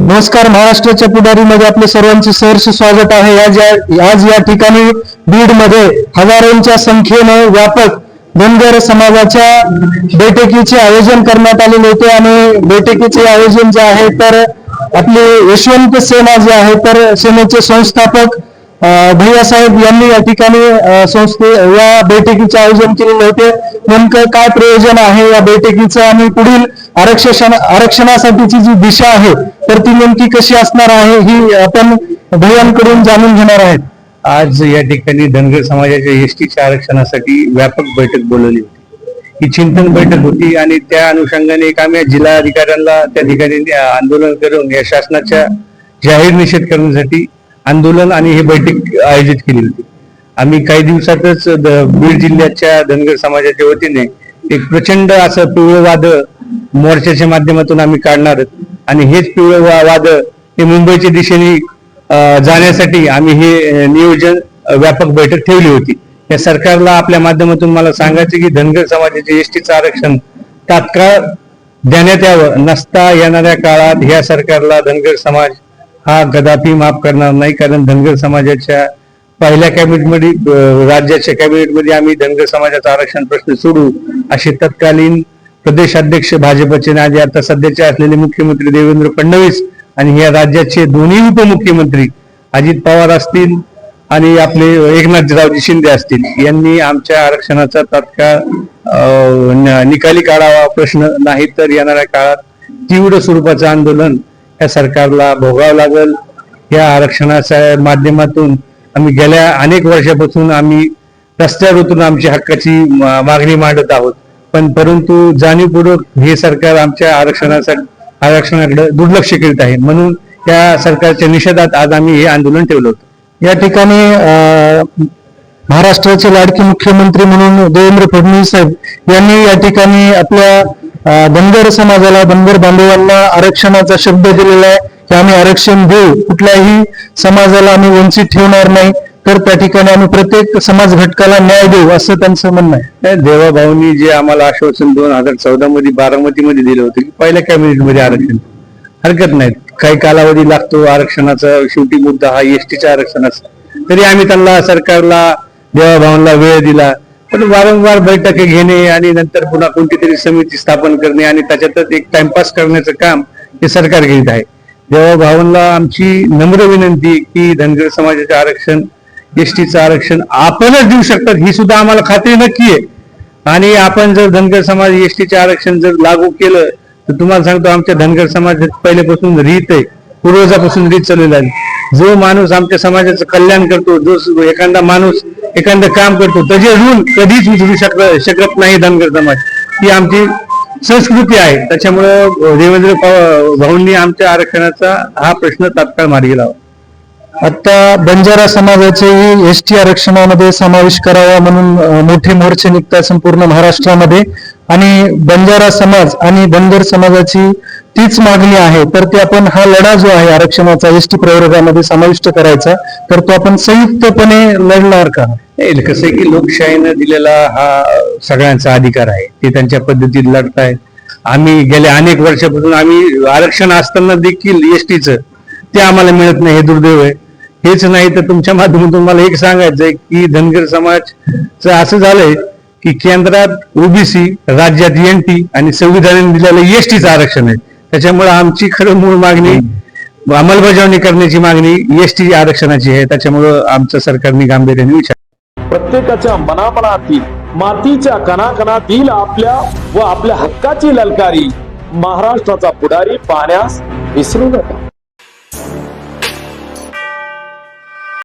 नमस्कार महाराष्ट्राच्या पुढारीमध्ये आपले सर्वांचे सहर्ष स्वागत आहे. आज या आज या ठिकाणी बीडमध्ये हजारोंच्या संख्येने व्यापक धनगर समाजाच्या बैठकीचे आयोजन करण्यात आलेले होते आणि बैठकीचे आयोजन जे आहे तर आपले यशवंत सेना जे आहे तर सेनेचे संस्थापक भैयासाहेब भैया साहेब यांनी या ठिकाणी संस्थे या बैठकीचे आयोजन केलेले होते. नेमकं काय प्रयोजन आहे या बैठकीचं? आणि पुढील आरक्षण आरक्षणासाठीची जी दिशा आहे तर ती नेमकी कशी असणार आहे ही आपण भैयांकडून जाणून घेणार आहेत. आज या ठिकाणी धनगर समाजाच्या एसटीच्या आरक्षणासाठी व्यापक बैठक बोलवली होती. ही चिंतन बैठक होती आणि त्या अनुषंगाने एक आम्ही जिल्हाधिकाऱ्यांना त्या ठिकाणी आंदोलन करून या शासनाच्या जाहीर निषेध करण्यासाठी आंदोलन आणि ही बैठक आयोजित केली होती. आम्ही काही दिवसातच बीड जिल्ह्याच्या धनगर समाजाच्या वतीने एक प्रचंड असं पिवळं वाद मोर्चाच्या माध्यमातून आम्ही काढणार आणि हेच पिवळं वाद हे मुंबईच्या दिशेने जाण्यासाठी आम्ही हे नियोजन व्यापक बैठक ठेवली होती. या सरकारला आपल्या माध्यमातून मला सांगायचं की धनगर समाजाचे एसटीचं आरक्षण तात्काळ देण्यात यावं. नसता येणाऱ्या काळात ह्या सरकारला धनगर समाज हा कदापि माफ करणार नाही. कारण धनगर समाजाच्या पहिल्या कॅबिनेटमध्ये राज्याच्या कॅबिनेटमध्ये आम्ही धनगर समाजाचा आरक्षण प्रश्न सोडू असे तत्कालीन प्रदेशाध्यक्ष भाजपचे आणि आता सध्याचे असलेले मुख्यमंत्री देवेंद्र फडणवीस आणि या राज्याचे दोन्ही उपमुख्यमंत्री अजित पवार असतील आणि आपले एकनाथरावजी शिंदे असतील यांनी आमच्या आरक्षणाचा तात्काळ निकाली काढावा प्रश्न नाही तर येणाऱ्या काळात तीव्र स्वरूपाचं आंदोलन या सरकारला भोगावं लागल. या आरक्षणाच्या माध्यमातून आम्ही गेल्या अनेक वर्षापासून आम्ही रस्त्यावर उतरून आमची हक्काची मागणी मांडत आहोत. पण परंतु जाणीवपूर्वक हे सरकार आमच्या आरक्षणासाठी आरक्षणाकडे दुर्लक्ष करीत आहे. म्हणून त्या सरकारच्या निषेधात आज आम्ही हे आंदोलन ठेवलं होतं. या ठिकाणी महाराष्ट्राचे लाडके मुख्यमंत्री म्हणून देवेंद्र फडणवीस साहेब यांनी या ठिकाणी आपल्या धनगर समाजाला धनगर बांधवांना आरक्षणाचा शब्द दिलेला आहे की आम्ही आरक्षण देऊ. कुठल्याही समाजाला आम्ही वंचित ठेवणार नाही. तर त्या ठिकाणी आम्ही प्रत्येक समाज घटकाला न्याय देऊ असं त्यांचं म्हणणं आहे. देवाभाऊंनी देवाभाऊनी जे आम्हाला आश्वासन दोन हजार चौदा मध्ये बारामती मध्ये दिलं होतं की पहिल्या कॅबिनेटमध्ये आरक्षण. हरकत नाही. काही कालावधी लागतो आरक्षणाचा शेवटी मुद्दा हा एसटीच्या आरक्षणाचा. तरी आम्ही त्यांना सरकारला देवाभावांना वेळ दिला. पण वारंवार बैठकी घेणे आणि नंतर पुन्हा कोणती तरी समिती स्थापन करणे आणि त्याच्यातच एक टाइमपास करण्याचं काम हे सरकार घेत आहे. देवाभावांना आमची नम्र विनंती की धनगर समाजाचे आरक्षण एसटीचं आरक्षण आपणच देऊ शकतात ही सुद्धा आम्हाला खात्री नक्की आहे. आणि आपण जर धनगर समाज एसटीचे आरक्षण जर लागू केलं तर तुम्हाला सांगतो आमच्या धनगर समाजात पहिल्यापासून रीत आहे. पूर्वजापासून रीत चाललेला आहे जो माणूस आमच्या समाजाचं कल्याण करतो जो एखादा माणूस एखादं काम करतो त्याचे ऋण कधीच विचारू शक शकत नाही धनगर समाज. ही आमची संस्कृती आहे. त्याच्यामुळं देवेंद्र भाऊंनी आमच्या आरक्षणाचा हा प्रश्न तात्काळ मार्गी लावा. आता बंजारा समाजाचेही एस टी आरक्षणामध्ये समावेश करावा म्हणून मोठे मोर्चे निघतात संपूर्ण महाराष्ट्रामध्ये. आणि बंजारा समाज आणि धनगर समाजाची तीच मागणी आहे. तर ते आपण हा लढा जो आहे आरक्षणाचा एस टी प्रवर्गामध्ये समाविष्ट करायचा तर तो आपण संयुक्तपणे लढणार का? नाही कसं आहे की लोकशाहीनं दिलेला हा सगळ्यांचा अधिकार आहे. ते त्यांच्या पद्धतीत लढतायत. आम्ही गेल्या अनेक वर्षापासून आम्ही आरक्षण असताना देखील एसटीचं ते आम्हाला मिळत नाही हे दुर्दैव आहे. हेच नाही तर तुमच्या माध्यमातून मला एक सांगायचं आहे की धनगर समाजचं असं झालंय की केंद्रात ओबीसी राज्यात एन टी आणि संविधानाने दिलेलं एसटीचं आरक्षण आहे. त्याच्यामुळे आमची खरं मूळ मागणी अंमलबजावणी करण्याची मागणी एसटी आरक्षणाची आहे. त्याच्यामुळं आमचं सरकारने गांभीर्याने विचार प्रत्येकाच्या मनामनातील मातीच्या कणाकणातील आपल्या व आपल्या हक्काची ललकारी महाराष्ट्राचा पुढारी पाहण्यास विसरू नका.